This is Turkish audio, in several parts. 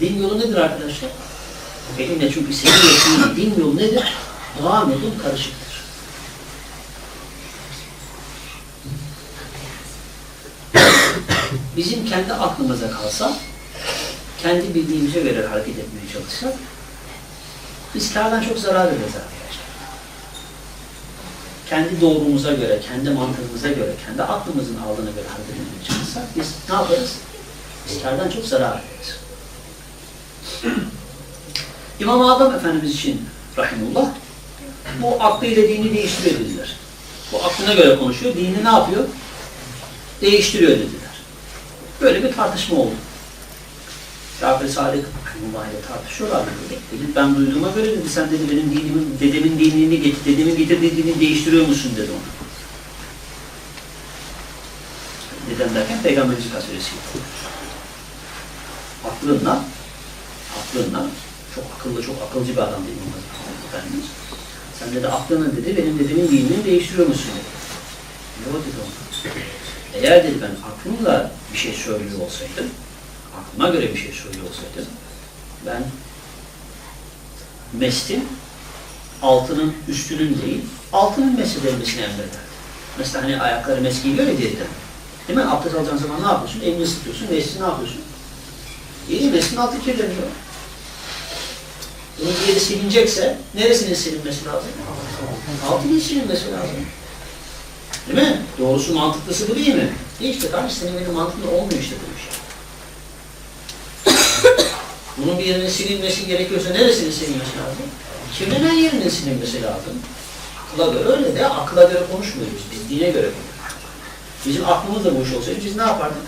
Din yolu nedir arkadaşlar? Benimle çünkü senin yettiğin din yolu nedir? Devam edin karışıktır. Bizim kendi aklımıza kalsa, kendi bildiğimize göre hareket etmeye çalışsak, biz kardan çok zarar ederiz arkadaşlar. Kendi doğrumuza göre, kendi mantığımıza göre, kendi aklımızın aldığına göre hareket etmeye çalışsak, biz ne yaparız? Biz kardan çok zarar ederiz. İmam Adam Efendimiz için rahimullah bu aklıyla dini değiştiriyor dediler. Bu aklına göre konuşuyor, dini ne yapıyor? Değiştiriyor dediler. Böyle bir tartışma oldu. Cafer Sadık Rahimullah ile tartışıyorlar. Dedi, dedi, ben duyduğuma göre dedi, sen dedi benim dinimin, dedemin dinini, get- dedemin getirdiği dini değiştiriyor musun dedi ona. Dedem derken Peygamberimiz kasuresiyle. Aklınla, aklınla, çok akıllı, çok akılcı bir adam değil mi Efendimiz? Sen dedi aklının dedi, benim dedemin dinini değiştiriyor musun dedi. Ne o dedi ona? Eğer dedi ben aklımla bir şey söylüyor olsaydım, aklıma göre bir şey söylüyor olsaydım, ben mestin altının üstünün değil, altının mesedilmesini emrederdim. Mesela hani ayakları mes giyiyor ya diyetten. Mi? Abdest alacağın zaman ne yapıyorsun? Elini ısıtıyorsun, mesli ne yapıyorsun? İyi, meslin altı kirleniyor. Bunun yeri silinecekse, neresinin silinmesi lazım? Altının silinmesi lazım. Değil mi? Doğrusu mantıklısı bu değil mi? Değil işte kardeş senin benim mantığımda olmuyor işte bu iş. Bunun bir yerinin silinmesi gerekiyorsa neresinin silinmesi lazım? Kirlenen yerinin silinmesi lazım. Akla göre öyle de akla göre konuşmuyoruz. Biz dine göre konuşuyoruz. Bizim aklımızda bu iş olsaydı biz ne yapardık?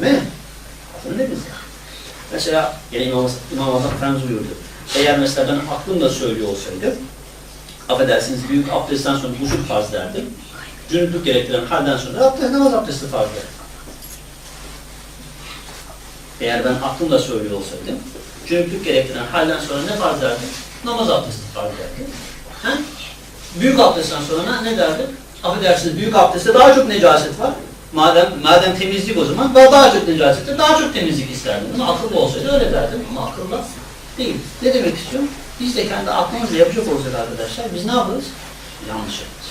Değil mi? Öyle mi? Mesela yine İmam, İmam Azam Efendimiz buyurdu. Eğer mesela ben aklımla söylüyor olsaydım, affedersiniz büyük abdestten sonra gusül farz derdim. Cünüplük gerektiren halden sonra abdest, namaz abdesti farz derdim. Eğer ben aklımla söylüyor olsaydım, cünüplük gerektiren halden sonra ne farz derdim? Namaz abdesti farz derdim. Ha? Büyük abdestten sonra ne derdim? Affedersiniz büyük abdestte daha çok necaset var. Madem madem temizlik o zaman daha, daha çok necasette daha çok temizlik isterdim. Ama akıllı olsaydı öyle derdim ama akılla değil. Ne demek istiyorum? Biz de kendi aklımızla yapacak olacak arkadaşlar. Biz ne yaparız? Yanlış yaparız.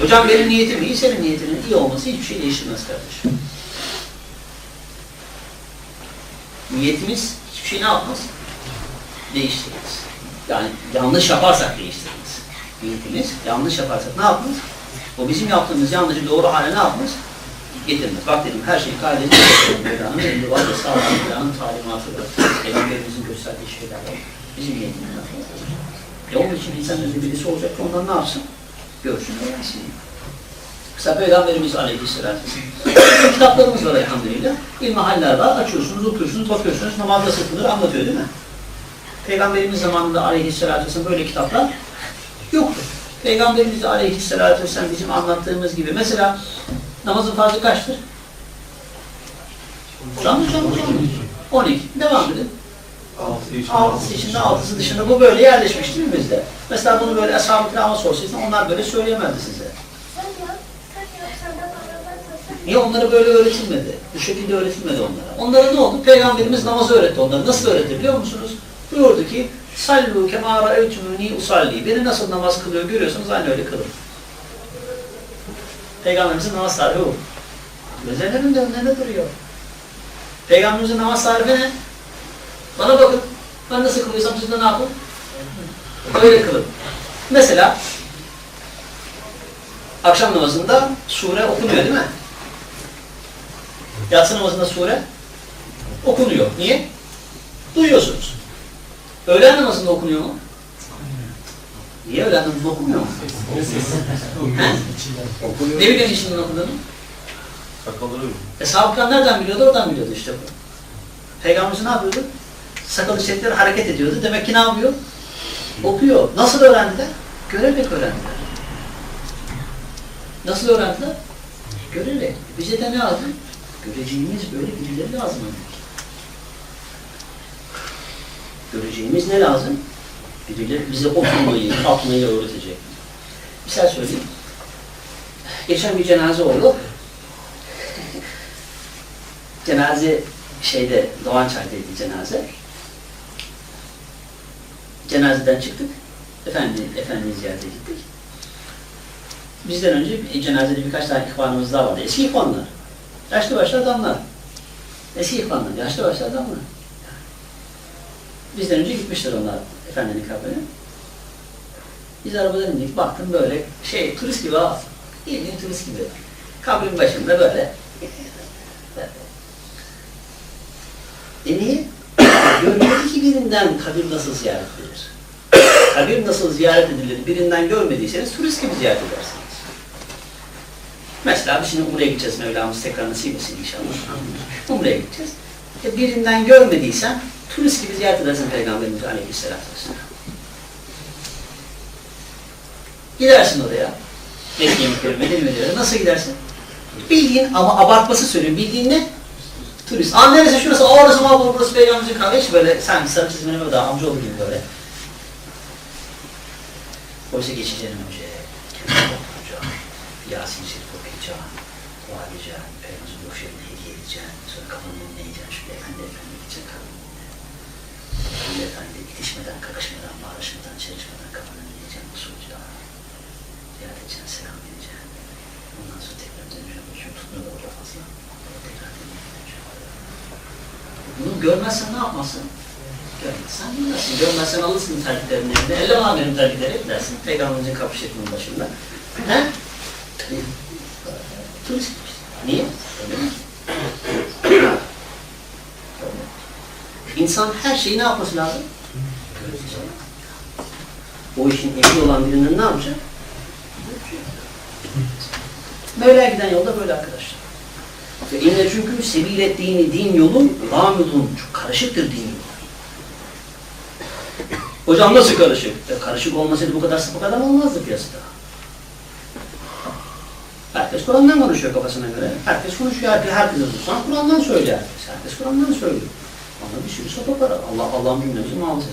Hocam benim niyetim iyi, senin niyetinin iyi olması hiçbir şey değiştirmez kardeşim. Niyetimiz hiçbir şey ne yapmaz? Değiştirmez. Yani yanlış yaparsak değiştirmez. Niyetimiz yanlış yaparsak ne yapmaz? O bizim yaptığımız yanlışı doğru hale ne yapmaz? Getirmez. Bak dedim her şeyi kaydedin. Mevla'nın elinde var ve sağlam Mevla'nın talimatı var. Peygamberimizin gösterdiği şeyler var. Bizim niyetimiz var. E onun için insanın birisi olacak ki ondan ne yapsın? Görsün, öğrensin. Mesela Peygamberimiz Aleyhisselatü Vesselam. Kitaplarımız var elhamdülillah. İlmihaller. Açıyorsunuz, okuyorsunuz, bakıyorsunuz. Namazda sıkılır anlatıyor değil mi? Peygamberimiz zamanında Aleyhisselatü Vesselam böyle kitaplar. Peygamberimiz Aleyhisselatü Vesselam bizim anlattığımız gibi. Mesela namazın farzı kaçtır? Canlı canlı. 12. Devam edin. Altısı içinde, altısı dışında bu böyle yerleşmiş değil mi bizde? Mesela bunu böyle ashab-ı kirama sorsaydın onlar böyle söyleyemezdi size. Niye onlara böyle öğretilmedi? Bu şekilde öğretilmedi onlara. Onlara ne oldu? Peygamberimiz namazı öğretti onlara. Nasıl öğretti biliyor musunuz? Buyurdu ki Sallu kema ra'eytumuni usalli. Beni nasıl namaz kılıyor görüyorsunuz aynı öyle kılın. Peygamberimizin namaz tarifi bu. Gözlerinin de önünde duruyor. Peygamberimizin namaz tarifi ne? Bana bakın. Ben nasıl kılıyorsam siz de ne yapın? Öyle kılın. Mesela akşam namazında sure okunuyor değil mi? Yatsı namazında sure okunuyor. Niye? Duyuyorsunuz. Öğlen namazında okunuyor mu? Niye öğlen namazında okumuyor mu? ne biliyorsun içinden okuduğunu? E sahabıklar nereden biliyordu? Oradan biliyordu işte bu. Peygamberimiz ne yapıyordu? Sakalı çekleri hareket ediyordu. Demek ki ne yapıyor? Okuyor. Nasıl öğrendiler? Görerek öğrendiler. Nasıl öğrendiler? Görerek. Bize de ne lazım? Göreceğimiz böyle birileri lazım. Göreceğimiz ne lazım? Birileri bize okumayı, atmayı öğretecek. Misal söyleyeyim. Geçen bir cenaze oldu. cenaze şeyde Doğançay'daydı cenaze. Cenazeden çıktık. Efendi, efendi ziyarete gittik. Bizden önce bir- cenazede birkaç tane ihvanımız daha vardı. Eski ihvanlar. Yaşlı başlı adamlar. Eski ihvanlar, yaşlı başlı adamlar. Bizden önce gitmişler onlar efendinin kabrine. Biz arabadan indik, baktım böyle şey, turist gibi ha. Bildiğin turist gibi. Kabrin başında böyle. E niye? Görmedi ki birinden kabir nasıl ziyaret edilir. Kabir nasıl ziyaret edilir birinden görmediyseniz turist gibi ziyaret edersiniz. Mesela biz şimdi Umre'ye gideceğiz Mevlamız tekrar nasip etsin inşallah. Umre'ye gideceğiz. E birinden görmediysen turist gibi ziyaret edersin Peygamberimiz Aleyhisselatü Vesselam. Gidersin oraya. Mekke Mekke Medine Medine. Nasıl gidersin? Bildiğin ama abartması söylüyorum. Bildiğin ne? Turist. Aa neresi şurası? Aa orası mı? Burası Peygamberimizin kahve. Hiç böyle sen sarı çizmene böyle daha amcaoğlu gibi böyle. Oysa geçeceğin önce oturacaksın. Yasin Şerif okuyacaksın. Dua edeceksin. Peygamberimizin yok şeyini hediye edeceksin. Sonra kafanın önüne eğeceksin. Şöyle efendi efendi gideceksin önüne. Efendi itişmeden, kakışmadan, bağırışmadan, çelişmeden önüne eğeceksin. Usulca. Ziyaret edeceksin, selam vereceksin. Ondan sonra tekrar döneceksin. Çünkü tutmuyor da orada fazla. Sonra tekrar döneceksin. Bunu görmezsen ne yapmasın? Görmezsen bilmezsin. Görmezsen alırsın terliklerini eline. Elle bana benim terlikleri dersin. Peygamberimizin kapı şeklinin başında. He? Turist. Niye? Öyle mi? İnsan her şeyi ne yapması lazım? O işin ehli olan birinin ne yapacak? Mevla'ya giden yolda böyle arkadaşlar. Ve inne çünkü sebile dini, din yolu, gamidun, çok karışıktır din yolu. Hocam nasıl karışık? E, karışık olmasaydı bu kadar sapık adam olmazdı piyasada. Herkes Kur'an'dan konuşuyor kafasına göre. Herkes konuşuyor, herkes, herkes Kur'an Kur'an'dan söylüyor herkes. Herkes Kur'an'dan söylüyor. Ama bir sürü sapık var. Allah Allah'ın cümlemizi muhafaza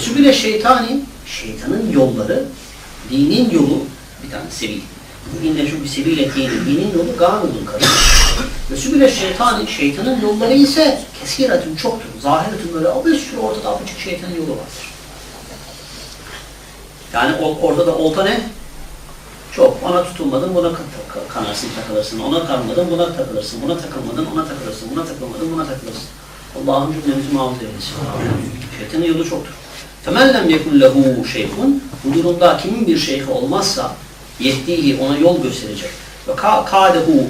şu bile şeytani, şeytanın yolları, dinin yolu, bir tane sebil. İnne şu bir sebile dini, dinin yolu. Ve şu bile şeytani, şeytanın yolları ise kesiretün çoktur. Zahiretün böyle bir sürü ortada apaçık şeytanın yolu vardır. Yani o- orada da olta ne? Çok. Ona tutulmadın, buna ka- ka- kanarsın, takılırsın. Ona kanmadın, buna takılırsın. Buna takılmadın, ona takılırsın. Buna takılmadın, buna takılırsın. Allah'ın cümlemizi muhafaza eylesin. Şeytanın yolu çoktur. Temellem yekun lehu şeyhun. Bu durumda kimin bir şeyhi olmazsa yettiği ona yol gösterecek. Ve ka kadehu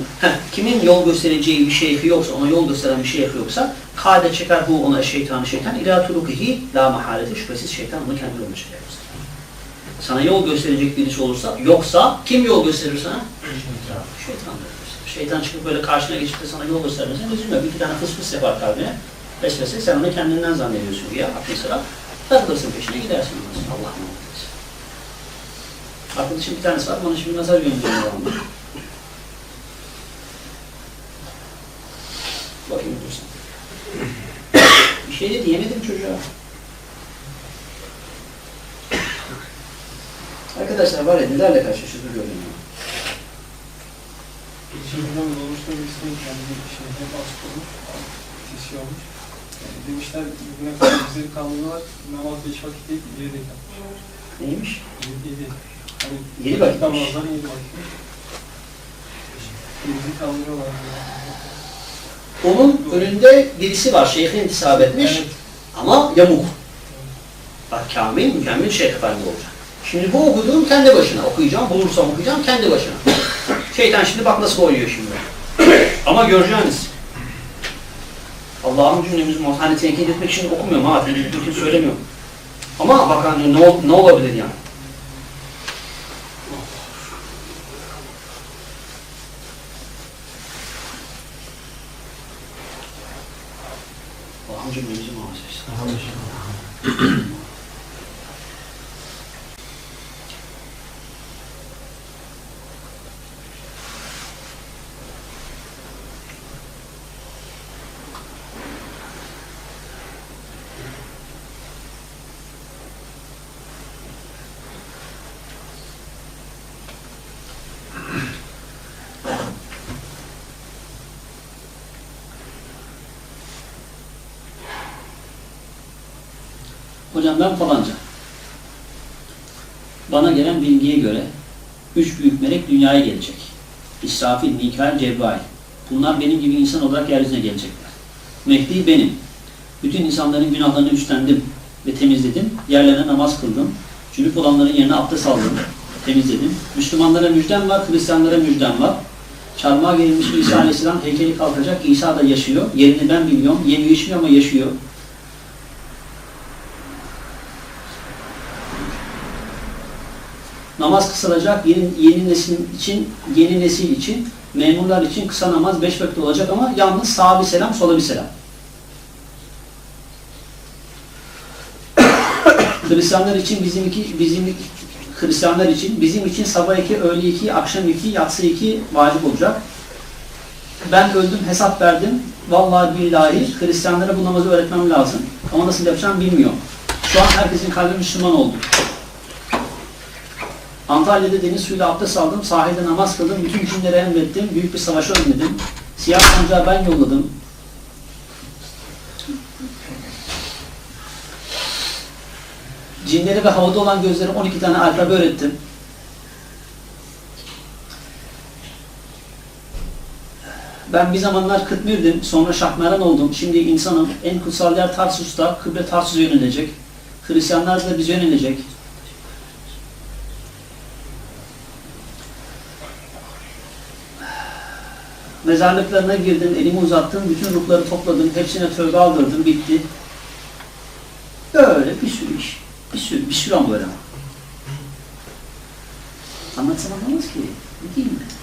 kimin yol göstereceği bir şeyhi yoksa, ona yol gösteren bir şeyhi yoksa kade çeker hu ona şeytanı şeytan ila turukihi la mahalete şüphesiz şeytan onu kendi yoluna çeker. Sana yol gösterecek birisi olursa, yoksa kim yol gösterir sana? Şeytan gösterir. Şeytan çıkıp böyle karşına geçip de sana yol göstermesine üzülme. Bir iki tane fıs fıs yapar kalbine. Vesvese sen onu kendinden zannediyorsun ya aklı sıra. Takılırsın peşine gidersin. ondan sonra. Allah muhafaza etsin. Arkadaşım bir tanesi var, bana şimdi mesaj gönderiyor. Bakayım dursun. Bir şey de diyemedim çocuğa. Arkadaşlar var ya nelerle karşılaşıyoruz gördüm ya. Geçenlerden olmuşta birisinin kendi şeyine baskı olmuş, ateşi olmuş. Yani demişler bugüne kadar bizleri kaldırıyorlar, namaz beş vakit değil, yedi de yapmış. Neymiş? Yedi, yedi. Hani Yedi vakit. Namazlar yedi vakit. Bizi kaldırıyorlar. Onun önünde birisi var, şeyhe intisap etmiş Evet. ama yamuk. Bak kamil, mükemmel şeyh efendi olacak. Şimdi bu okuduğum kendi başına okuyacağım, bulursam okuyacağım kendi başına. Şeytan şimdi bak nasıl oynuyor şimdi. ama göreceğiniz. Allah'ın cümlemizi muhafaza. Hani tenkit etmek için okumuyorum ha, tenkit söylemiyorum. Ama bak hani ne, ne olabilir yani. Hocam ben falanca. Bana gelen bilgiye göre üç büyük melek dünyaya gelecek. İsrafil, Mikail, Cebrail. Bunlar benim gibi insan olarak yeryüzüne gelecekler. Mehdi benim. Bütün insanların günahlarını üstlendim ve temizledim. Yerlerine namaz kıldım. Cünüp olanların yerine abdest aldım. Temizledim. Müslümanlara müjdem var, Hristiyanlara müjdem var. Çarmıha gerilmiş İsa Aleyhisselam heykeli kalkacak. İsa da yaşıyor. Yerini ben biliyorum. Yemiyor içmiyor ama yaşıyor. Namaz kısalacak. Yeni, yeni nesil için, yeni nesil için, memurlar için kısa namaz beş vakit olacak ama yalnız sağa bir selam, sola bir selam. Hristiyanlar için bizim iki, bizim Hristiyanlar için, bizim için sabah iki, öğle iki, akşam iki, yatsı iki vacip olacak. Ben öldüm, hesap verdim. Vallahi billahi Hristiyanlara bu namazı öğretmem lazım. Ama nasıl yapacağım bilmiyorum. Şu an herkesin kalbi Müslüman oldu. Antalya'da deniz suyuyla abdest aldım, sahilde namaz kıldım, bütün cinlere emrettim, büyük bir savaşa önledim. Siyah sancağı ben yolladım. Cinleri ve havada olan gözleri 12 tane alfabe öğrettim. Ben bir zamanlar Kıtmir'dim, sonra Şahmeran oldum. Şimdi insanım. En kutsal yer Tarsus'ta, kıble Tarsus'a yönelecek. Hristiyanlar da bize yönelecek. Mezarlıklarına girdim, elimi uzattım, bütün ruhları topladım, hepsine tövbe aldırdım, bitti. Böyle bir sürü iş. Bir sürü, bir sürü ama böyle. Anlatsam anlamaz ki. Diyeyim ben?